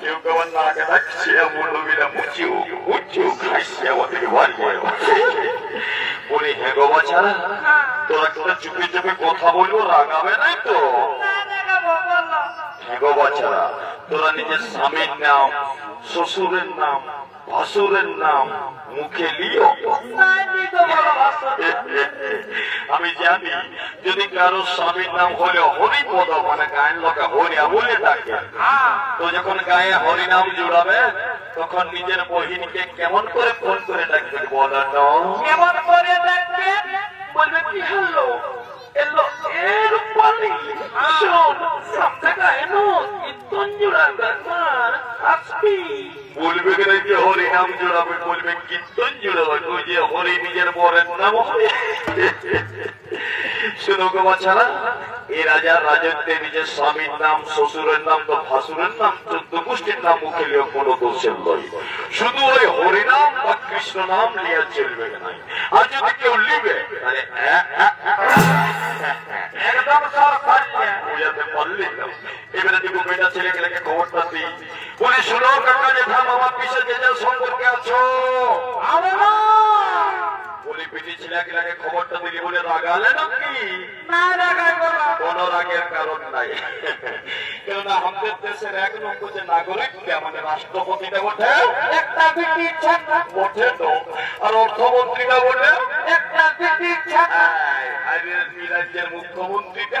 কেউ কেমন নাকে ডাকছে মুন্ডবিরা মুচিও মুচিও খাইছে আমাদের বাড়ি হ্যাঁ গো বাছা, তোরা তোরা চুপে চুপে কথা বলব রাগাবে নাই তো? বাছারা তোরা নিজের স্বামীর নাম, শ্বশুরের নাম, ভাসুরের নাম মুখে লিও। আমি জানি, যদি কারও স্বামীর নাম হলে হরিপদ মানে গায়ের লোকে হরিয়া বলে হ্যাঁ তো যখন গায়ে হরিনাম জুড়াবে, তখন নিজের বহিনীকে কেমন করে ফোন করে ডাকবে বলেন কেমন করে দেখবেন বলবে কি হলো এলো এর পালি শোন সব জায়গায় এনো কীর্তন জোড়া ব্যাপার আসবি বলবে কেন যে হরিনাম জুড়াবে বলবে কীর্তন জুড়াবে ওই যে হরি নিজের বরের নাম হয় শুনো গো বাচ্চারা এই রাজার রাজত্বে নিজের স্বামীর নাম শ্বশুরের নাম তো ভাসুরের নাম চোদ্দ গোষ্ঠীর নাম মুখে লিও কোনো দোষের নয় শুধু ওই হরিনাম বা কৃষ্ণ নাম লিয়া চলবে আর যদি কেউ লিবে তাহলে একদম সব বুঝাতে পারলি এবারে দেখো বেটা ছেলে গেলেকে খবরটা দিই বলে শুনো কাকা ধাম আমার পিছে যে সম্পর্কে আছো। আবালা বলি পিটি ছেলে গেলেকে খবরটা দিলি বলে রাগালে নাকি? না দেখাই বলো। কোন রাগের কারণ নাই। কেননা আমাদের দেশের এক নম্বর যে নাগরিক মানে রাষ্ট্রপতিটা বটে একটা বিটি ছাড়া বটে তো। আর অর্থমন্ত্রীটা বটে? একটা বিটি ছাড়া আর রাজ্যের মুখ্যমন্ত্রীটা?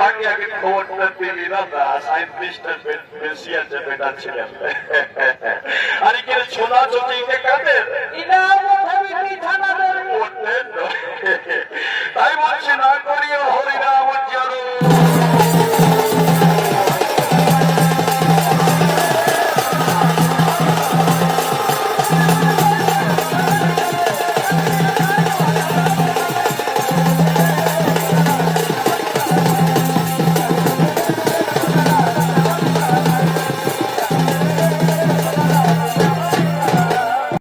আগে আগে খবরটা দিবি দাদা সাঁত্রিশটা বেশি আছে বেটা ছেলে আরে কি ছোলা চচিকে কাদের?